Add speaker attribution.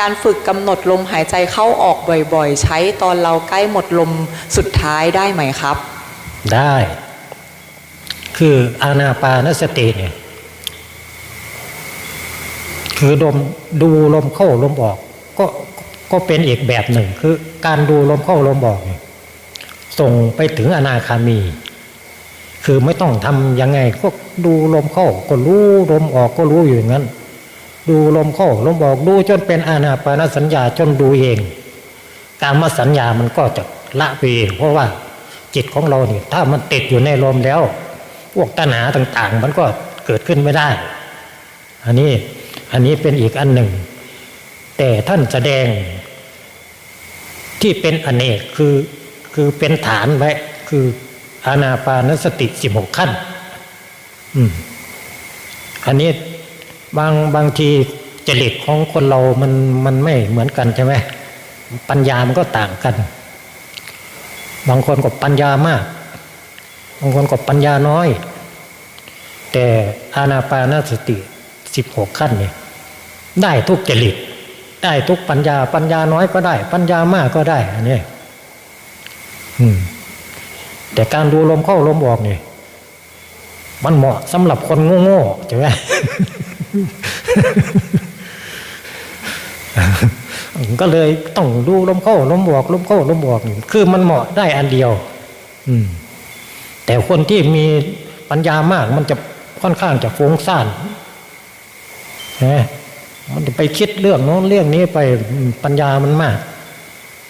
Speaker 1: การฝึกกำหนดลมหายใจเข้าออกบ่อยๆ ใช้ตอนเราใกล้หมดลมสุดท้ายได้ไหมครับ
Speaker 2: ได้ คืออานาปานสติเนี่ยคือลมดูลมเข้าลมออก ก็ก็เป็นอีกแบบหนึ่ง คือการดูลมเข้าลมออกเนี่ยส่งไปถึงอนาคามี คือไม่ต้องทำยังไงก็ดูลมเข้าก็รู้ลมออกก็รู้อยู่อย่างนั้น ดูลมเข้าลมออกดูจนเป็นอานาปานสัญญาจนดูเองการมาสัญญามันก็จะละไปเอง เพราะว่าจิตของเราเนี่ยถ้ามันติดอยู่ในลมแล้วพวกตัณหาต่าง ๆ มันก็เกิดขึ้นไม่ได้ อันนี้อันนี้เป็นอีกอันหนึ่ง แต่ท่านแสดงที่เป็นอเนกคือคือเป็นฐานไว้คืออานาปานสติสิบหกขั้น อืมอันนี้ บางบางทีจริตของคนเรามันมันไม่เหมือนกันใช่ไหมปัญญามันก็ต่างกัน บางคนก็ปัญญามาก บางคนก็ปัญญาน้อย แต่อานาปานสติสิบหกขั้นเนี่ยได้ทุกจริต ได้ทุกปัญญา ปัญญาน้อยก็ได้ ปัญญามากก็ได้อันนี้แต่การดูลมเข้าลมออกนี่มันเหมาะสำหรับคนโง่ๆใช่ไหม ก็เลยต้องดูลมเข้าลมบอกลมเข้าลมออกนี่คือมันเหมาะได้อันเดียว อืม แต่คนที่มีปัญญามาก มันจะค่อนข้างจะฟุ้งซ่านนะมันจะไปคิดเรื่องโน้นเรื่องนี้ไปปัญญามันมาก